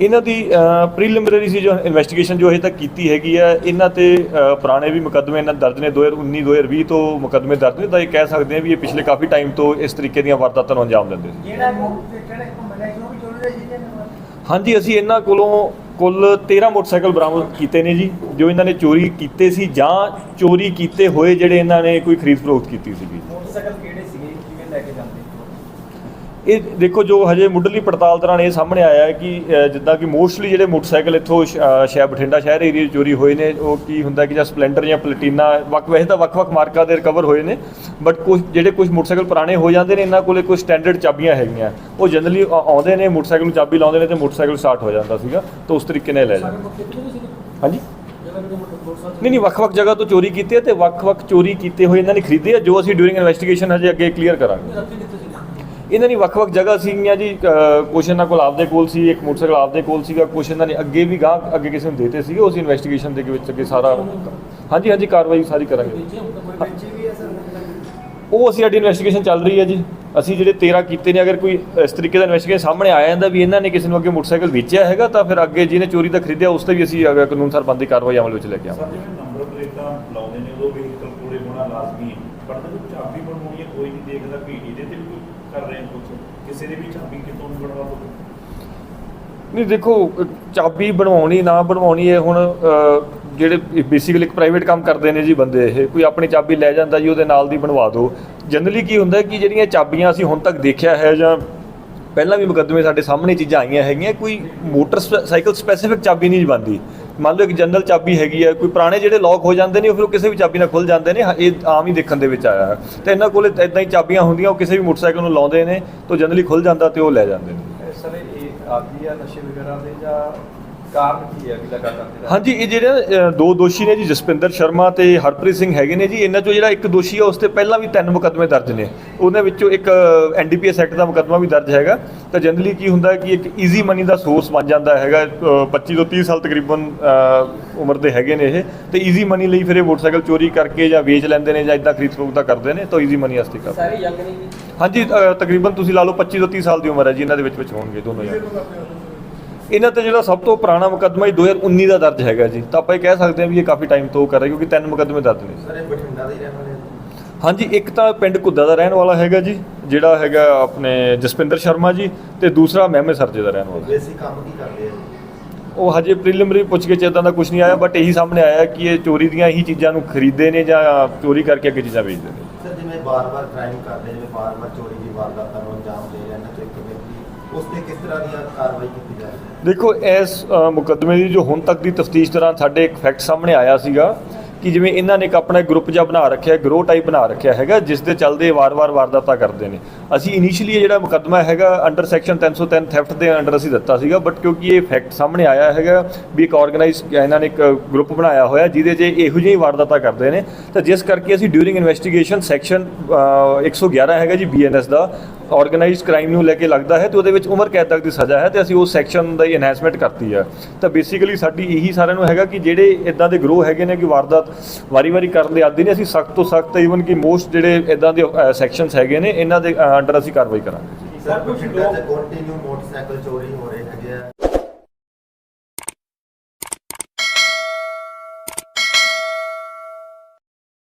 ਇਹਨਾਂ ਦੀ ਪ੍ਰੀਲਿਮਿਨਰੀ ਸੀ ਜੋ ਇਨਵੈਸਟੀਗੇਸ਼ਨ ਜੋ ਅਜੇ ਤੱਕ ਕੀਤੀ ਹੈਗੀ ਹੈ ਇਹਨਾਂ ਤੇ ਪੁਰਾਣੇ ਵੀ ਮੁਕੱਦਮੇ ਇਹਨਾਂ ਦਰਜ ਨੇ 2019 2020 ਤੋਂ ਮੁਕੱਦਮੇ ਦਰਜ ਨੇ ਤਾਂ ਇਹ ਕਹਿ ਸਕਦੇ ਹਾਂ ਵੀ ਇਹ ਪਿਛਲੇ ਕਾਫੀ ਟਾਈਮ ਤੋਂ ਇਸ ਤਰੀਕੇ ਦੀਆਂ ਵਾਰਦਾਤਾਂ ਨੂੰ ਅੰਜਾਮ ਦਿੰਦੇ ਸੀ ਜਿਹੜਾ ਸੀ ਸੀ ਜਾਂ? ਹਾਂਜੀ ਅਸੀਂ ਇਹਨਾਂ ਕੋਲੋਂ ਕੁੱਲ 13 ਮੋਟਰਸਾਈਕਲ ਬਰਾਮਦ ਕੀਤੇ ਨੇ ਜੀ ਜੋ ਇਹਨਾਂ ਨੇ ਚੋਰੀ ਕੀਤੇ ਸੀ ਜਾਂ ਚੋਰੀ ਕੀਤੇ ਹੋਏ ਜਿਹੜੇ ਇਹਨਾਂ ਨੇ ਕੋਈ ਖਰੀਦ ਫਰੋਖਤ ਕੀਤੀ ਸੀਗੀ ਮੋਟਰਸਾਈਕਲ ਕਿਹੜੇ ਸੀਗੇ ਕਿਵੇਂ ਲੈ ਕੇ ਜਾਂਦੇ ਇਹ ਦੇਖੋ ਜੋ ਹਜੇ ਮੁੱਢਲੀ ਪੜਤਾਲ ਦੌਰਾਨ ਇਹ ਸਾਹਮਣੇ ਆਇਆ ਹੈ ਕਿ ਜਿੱਦਾਂ ਕਿ ਮੋਸਟਲੀ ਜਿਹੜੇ ਮੋਟਰਸਾਈਕਲ ਇੱਥੋਂ ਸ਼- ਅ, ਸ਼ਹਿਰ ਬਠਿੰਡਾ ਸ਼ਹਿਰ ਏਰੀਆ ਚੋਰੀ ਹੋਏ ਨੇ ਉਹ ਕੀ ਹੁੰਦਾ ਕਿ ਜਾਂ ਸਪਲੈਂਡਰ ਜਾਂ ਪਲੈਟੀਨਾ ਵੱਖ ਵੈਸੇ ਤਾਂ ਵੱਖ-ਵੱਖ ਮਾਰਕਾਂ ਦੇ ਰਿਕਵਰ ਹੋਏ ਨੇ ਬਟ ਕੁਝ ਜਿਹੜੇ ਕੁਝ ਮੋਟਰਸਾਈਕਲ ਪੁਰਾਣੇ ਹੋ ਜਾਂਦੇ ਨੇ ਇਹਨਾਂ ਕੋਲੇ ਕੁਝ ਸਟੈਂਡਰਡ ਚਾਬੀਆਂ ਹੈਗੀਆਂ। ਉਹ ਜਨਰਲੀ ਆਉਂਦੇ ਨੇ ਮੋਟਰਸਾਈਕਲ ਨੂੰ ਚਾਬੀ ਲਾਉਂਦੇ ਨੇ ਤੇ ਮੋਟਰਸਾਈਕਲ ਸਟਾਰਟ ਹੋ ਜਾਂਦਾ ਸੀਗਾ ਤਾਂ ਉਸ ਤਰੀਕੇ ਨਾਲ ਲੈ ਜਾਂਦੇ ਹਾਂਜੀ? ਨਹੀਂ ਨਹੀਂ ਵੱਖ-ਵੱਖ ਜਗ੍ਹਾ ਤੋਂ ਚੋਰੀ ਕੀਤੀ ਹੈ ਤੇ ਵੱਖ-ਵੱਖ ਚੋਰੀ ਕੀਤੇ ਹੋਏ ਇਹਨਾਂ ਨੇ ਖਰੀਦੇ ਆ ਜੋ ਅਸੀਂ ਡਿਊਰਿੰਗ ਇਨਵੈਸਟੀਗੇਸ਼ਨ ਹਜੇ ਅੱਗੇ ਕਲੀਅਰ ਕਰਾਂਗੇ। ਇਹਨਾਂ ਦੀ ਵੱਖ-ਵੱਖ ਜਗ੍ਹਾ ਸੀਗੀਆਂ ਜੀ ਕੁਛ ਇਹਨਾਂ ਕੋਲ ਆਪਦੇ ਕੋਲ ਸੀ, ਇੱਕ ਮੋਟਰਸਾਈਕਲ ਆਪਦੇ ਕੋਲ ਸੀਗਾ, ਕੁਛ ਇਹਨਾਂ ਨੇ ਅੱਗੇ ਵੀ ਗਾਹ ਅੱਗੇ ਕਿਸੇ ਨੂੰ ਦੇਤੇ ਸੀਗੇ, ਉਸ ਇਨਵੈਸਟੀਗੇਸ਼ਨ ਦੇ ਵਿੱਚ ਅੱਗੇ ਸਾਰਾ ਹਾਂਜੀ ਹਾਂਜੀ, ਕਾਰਵਾਈ ਸਾਰੀ ਕਰਾਂਗੇ। ਉਹ ਅਸੀਂ ਸਾਡੀ ਇਨਵੈਸਟੀਗੇਸ਼ਨ ਚੱਲ ਰਹੀ ਹੈ ਜੀ। ਅਸੀਂ ਜਿਹੜੇ 13 ਕੀਤੇ ਨੇ, ਅਗਰ ਕੋਈ ਇਸ ਤਰੀਕੇ ਦਾ ਇਨਵੈਸਟੀਗੇਸ਼ਨ ਸਾਹਮਣੇ ਆਇਆ ਜਾਂਦਾ ਵੀ ਇਹਨਾਂ ਨੇ ਕਿਸੇ ਨੂੰ ਅੱਗੇ ਮੋਟਰਸਾਈਕਲ ਵੇਚਿਆ ਹੈਗਾ, ਤਾਂ ਫਿਰ ਅੱਗੇ ਜਿਹਨੇ ਚੋਰੀ ਦਾ ਖਰੀਦਿਆ, ਉਸ ਤੇ ਵੀ ਅਸੀਂ ਕਾਨੂੰਨ ਸਰਬੰਧੀ ਕਾਰਵਾਈ ਅਮਲ ਵਿੱਚ ਲੈ ਕੇ ਆਵਾਂਗੇ। ਨੰਬਰ ਪਲੇਟਾਂ ਲਾਉਂਦੇ ਨੇ, ਉਦੋਂ ਵਹੀਕਲ ਕੋਲੇ ਹੋਣਾ ਲਾਜ਼ਮੀ ਹੈ। ਪਰ ਜਦੋਂ ਚਾਬੀ ਬਣਵਾਉਣੀ ਹੈ, ਕੋਈ ਨਹੀਂ ਦੇਖਦਾ ਵੀ ਇਹਦੇ ਤੇ ਵੀ ਕੋਈ ਕਰ ਰਹੇ ਕੁਝ ਕਿਸੇ ਦੇ ਵੀ ਚਾਬੀ ਕਿਤੋਂ ਬਣਵਾ ਦੋ ਨਹੀਂ, ਦੇਖੋ, ਚਾਬੀ ਬਣਵਾਉਣੀ, ਨਾ ਬਣਵਾਉਣੀ, ਇਹ ਹੁਣ ਜਿਹੜੇ ਬੇਸਿਕਲੀ ਇੱਕ ਪ੍ਰਾਈਵੇਟ ਕੰਮ ਕਰਦੇ ਨੇ ਜੀ ਬੰਦੇ ਇਹ। ਕੋਈ ਆਪਣੀ ਚਾਬੀ ਲੈ ਜਾਂਦਾ ਜੀ, ਉਹਦੇ ਨਾਲ ਦੀ ਬਣਵਾ ਦਿਓ। ਜਨਰਲੀ ਕੀ ਹੁੰਦਾ ਕਿ ਜਿਹੜੀਆਂ ਚਾਬੀਆਂ ਅਸੀਂ ਹੁਣ ਤੱਕ ਦੇਖਿਆ ਹੈ ਜਾਂ ਪਹਿਲਾਂ ਵੀ ਮੁਕੱਦਮੇ ਸਾਡੇ ਸਾਹਮਣੇ ਚੀਜ਼ਾਂ ਆਈਆਂ ਹੈਗੀਆਂ, ਕੋਈ ਮੋਟਰਸਾਈਕਲ ਸਪੈਸੀਫਿਕ ਚਾਬੀ ਨਹੀਂ ਬਣਦੀ। ਮੰਨ ਲਓ ਇੱਕ ਜਨਰਲ ਚਾਬੀ ਹੈਗੀ ਹੈ ਕੋਈ ਪੁਰਾਣੇ ਜਿਹੜੇ ਲੌਕ ਹੋ ਜਾਂਦੇ ਨੇ, ਉਹ ਫਿਰ ਕਿਸੇ ਵੀ ਚਾਬੀ ਨਾਲ ਖੁੱਲ ਜਾਂਦੇ ਨੇ ਇਹ ਆਮ ਹੀ ਦੇਖਣ ਦੇ ਵਿੱਚ ਆਇਆ ਹੈ। ਤੇ ਇਹਨਾਂ ਕੋਲੇ ਇਦਾਂ ਹੀ ਚਾਬੀਆਂ ਹੁੰਦੀਆਂ, ਉਹ ਕਿਸੇ ਵੀ ਮੋਟਰਸਾਈਕਲ ਨੂੰ ਲਾਉਂਦੇ ਨੇ, ਤਾਂ ਜਨਰਲੀ ਖੁੱਲ ਜਾਂਦਾ ਤੇ ਉਹ ਲੈ ਜਾਂਦੇ ਨੇ। ਸਰ ਇਹ ਆਦੀ ਆ ਨਸ਼ੇ ਵਗੈਰਾ ਦੇ ਜਾਂ ਕਾਰਨ ਕੀ ਹੈ ਕਿ ਲਗਾਤਾਰ ਜਿਹੜਾ? ਹਾਂਜੀ ਇਹ ਜਿਹੜੇ ਨਾ, ਅ, ਦੋ ਦੋਸ਼ੀ ਨੇ ਜੀ ਜਸਪਿੰਦਰ ਸ਼ਰਮਾ ਤੇ ਹਰਪ੍ਰੀਤ ਸਿੰਘ ਹੈਗੇ ਨੇ ਜੀ। ਇਹਨਾਂ ਚੋਂ ਜਿਹੜਾ ਇੱਕ ਦੋਸ਼ੀ ਆ ਉਸ ਤੇ ਪਹਿਲਾਂ ਵੀ ਤਿੰਨ ਮੁਕੱਦਮੇ ਦਰਜ ਨੇ। ਉਹਨਾਂ ਵਿੱਚੋਂ ਇੱਕ ਐਨਡੀਪੀਐਸ ਐਕਟ ਦਾ ਮੁਕੱਦਮਾ ਵੀ ਦਰਜ ਹੈਗਾ। ਤਾਂ ਜਨਰਲੀ ਕੀ ਹੁੰਦਾ ਕਿ ਇੱਕ ਈਜ਼ੀ ਮਨੀ ਦਾ ਸੋਰਸ ਬਣ ਜਾਂਦਾ ਹੈਗਾ ਅ, 25 ਤੋਂ 30 ਸਾਲ ਤਕਰੀਬਨ ਅ, ਉਮਰ ਦੇ ਹੈਗੇ ਨੇ ਇਹ। ਤੇ ਈਜ਼ੀ ਮਨੀ ਲਈ ਫਿਰ ਇਹ ਮੋਟਰਸਾਈਕਲ ਚੋਰੀ ਕਰਕੇ ਜਾਂ ਵੇਚ ਲੈਂਦੇ ਨੇ ਜਾਂ ਇਦਾਂ ਖਰੀਦ ਫਰੋਖਤ ਦਾ ਕਰਦੇ ਨੇ ਤਾਂ ਈਜ਼ੀ ਮਨੀ ਵਾਸਤੇ ਕਰਦੇ ਸਾਰੇ ਯੰਗ ਜੀ ਹਾਂਜੀ ਅ, ਤਕਰੀਬਨ ਤੁਸੀਂ ਲਾ ਲਓ 25 ਤੋਂ 30 ਸਾਲ ਦੀ ਉਮਰ ਹੈ ਜੀ ਇਹਨਾਂ ਦੇ ਵਿੱਚ ਵਿੱਚ ਹੋਣਗੇ ਦੋਨੋਂ ਜਣੇ। ਇਹਨਾਂ ਤੇ ਜਿਹੜਾ ਸਭ ਤੋਂ ਪੁਰਾਣਾ ਮੁਕੱਦਮਾ ਹੀ 2019 ਦਾ ਦਰਜ ਹੈਗਾ ਜੀ। ਤਾਂ ਆਪਾਂ ਇਹ ਕਹਿ ਸਕਦੇ ਹਾਂ ਵੀ ਇਹ ਕਾਫੀ ਟਾਈਮ ਤੋਂ ਕਰ ਰਹੇ ਕਿਉਂਕਿ ਤਿੰਨ ਮੁਕੱਦਮੇ ਦਰਜ ਨੇ। ਸਰ ਇਹ ਬਠਿੰਡਾ ਦੇ ਹੀ ਰਹਿਣ ਵਾਲੇ ਆ? ਹਾਂਜੀ ਇੱਕ ਤਾਂ ਪਿੰਡ ਘੁੱਦਾ ਦਾ ਰਹਿਣ ਵਾਲਾ ਹੈਗਾ ਜੀ ਜਿਹੜਾ ਹੈਗਾ ਆਪਣੇ ਜਸਪਿੰਦਰ ਸ਼ਰਮਾ ਜੀ ਤੇ ਦੂਸਰਾ ਮਹਿਮੇ ਸਰਜੇ ਦਾ ਰਹਿਣ ਵਾਲਾ। ਬੇਸਿਕ ਕੰਮ ਕੀ ਕਰਦੇ ਆ? ਉਹ ਹਜੇ ਪ੍ਰੀਲਿਮਿਨਰੀ ਪੁੱਛ ਕੇ ਇਦਾਂ ਦਾ ਕੁਝ ਨਹੀਂ ਆਇਆ ਬਟ ਇਹੀ ਸਾਹਮਣੇ ਆਇਆ ਕਿ ਇਹ ਚੋਰੀ ਦੀਆਂ ਇਹੀ ਚੀਜ਼ਾਂ ਨੂੰ ਖਰੀਦਦੇ ਨੇ ਜਾਂ ਚੋਰੀ ਕਰਕੇ ਅੱਗੇ ਚੀਜ਼ਾਂ ਵੇਚਦੇ ਨੇ। ਸਰ ਜਿਵੇਂ ਬਾਰ-ਬਾਰ ਕ੍ਰਾਈਮ ਕਰਦੇ ਜਿਵੇਂ ਬਾਰ-ਬਾਰ ਚੋਰੀ ਦੀ ਵਾਰਦਾਤਾਂ ਨੂੰ ਅੰਜਾਮ ਦੇ ਉਸ ਤੇ ਕਿਸ ਤਰ੍ਹਾਂ ਦੀਆਂ ਕਾਰਵਾਈ ਕੀਤੀ ਜਾ ਰਹੀ ਹੈ? ਦੇਖੋ, ਇਸ ਮੁਕੱਦਮੇ ਦੀ ਜੋ ਹੁਣ ਤੱਕ ਦੀ ਤਫਤੀਸ਼ ਦੌਰਾਨ ਸਾਡੇ ਇੱਕ ਫੈਕਟ ਸਾਹਮਣੇ ਆਇਆ ਸੀਗਾ ਕਿ ਜਿਵੇਂ ਇਹਨਾਂ ਨੇ ਇੱਕ ਆਪਣਾ ਗਰੁੱਪ ਜਿਹਾ ਬਣਾ ਰੱਖਿਆ ਗਰੋ ਟਾਈਪ ਬਣਾ ਰੱਖਿਆ ਹੈਗਾ, ਜਿਸ ਦੇ ਚੱਲਦੇ ਵਾਰ-ਵਾਰ ਵਾਰਦਾਤਾਂ ਕਰਦੇ ਨੇ। ਅਸੀਂ ਇਨੀਸ਼ੀਅਲੀ ਇਹ ਜਿਹੜਾ ਮੁਕੱਦਮਾ ਹੈਗਾ ਅੰਡਰ ਸੈਕਸ਼ਨ 303 ਥੈਫਟ ਦੇ ਅੰਡਰ ਅਸੀਂ ਦਿੱਤਾ ਸੀਗਾ ਬਟ ਕਿਉਂਕਿ ਇਹ ਫੈਕਟ ਸਾਹਮਣੇ ਆਇਆ ਹੈਗਾ ਵੀ ਇੱਕ ਆਰਗੇਨਾਈਜ਼ ਇਹਨਾਂ ਨੇ ਇੱਕ ਗਰੁੱਪ ਬਣਾਇਆ ਹੋਇਆ, ਜਿਹਦੇ 'ਚ ਇਹੋ ਜਿਹੀ ਵਾਰਦਾਤਾਂ ਕਰਦੇ ਨੇ। ਤਾਂ ਜਿਸ ਕਰਕੇ ਅਸੀਂ ਡਿਊਰਿੰਗ ਇਨਵੈਸਟੀਗੇਸ਼ਨ ਸੈਕਸ਼ਨ 111 ਹੈਗਾ ਜੀ ਬੀਐਨਐਸ ਦਾ ਆਰਗੇਨਾਈਜ਼ਡ ਕ੍ਰਾਈਮ ਨੂੰ ਲੈ ਕੇ ਲੱਗਦਾ ਹੈ ਤੇ ਉਹਦੇ ਵਿੱਚ ਉਮਰ ਕੈਦ ਤੱਕ ਦੀ ਸਜ਼ਾ ਹੈ ਤੇ ਅਸੀਂ ਉਸ ਸੈਕਸ਼ਨ ਦਾ ਐਨਹਾਂਸਮੈਂਟ ਕਰਤੀ ਹੈ। ਤਾਂ ਬੇਸਿਕਲੀ ਸਾਡੀ ਇਹੀ ਸਾਰਿਆਂ ਨੂੰ ਹੈਗਾ ਕਿ ਜਿਹੜੇ ਇਦਾਂ ਦੇ ਗਰੋਹ ਹੈਗੇ ਨੇ ਕਿ ਵਾਰਦਾਤ ਵਾਰੀ-ਵਾਰੀ ਕਰਨ ਦੇ ਆਦੀ ਨੇ ਅਸੀਂ ਸਖਤ ਤੋਂ ਸਖਤ ਈਵਨ ਕਿ ਮੋਸਟ ਜਿਹੜੇ ਇਦਾਂ ਦੇ ਸੈਕਸ਼ਨਸ ਹੈਗੇ ਨੇ ਇਹਨਾਂ ਦੇ ਅੰਡਰ ਅਸੀਂ ਕਾਰਵਾਈ ਕਰਾਂਗੇ। ਸਰ 'ਚ ਕੰਟੀਨਿਊ ਮੋਟਰਸਾਈਕਲ ਚੋਰੀ ਹੋ ਰਹੇ ਹੈਗੇ ਆ।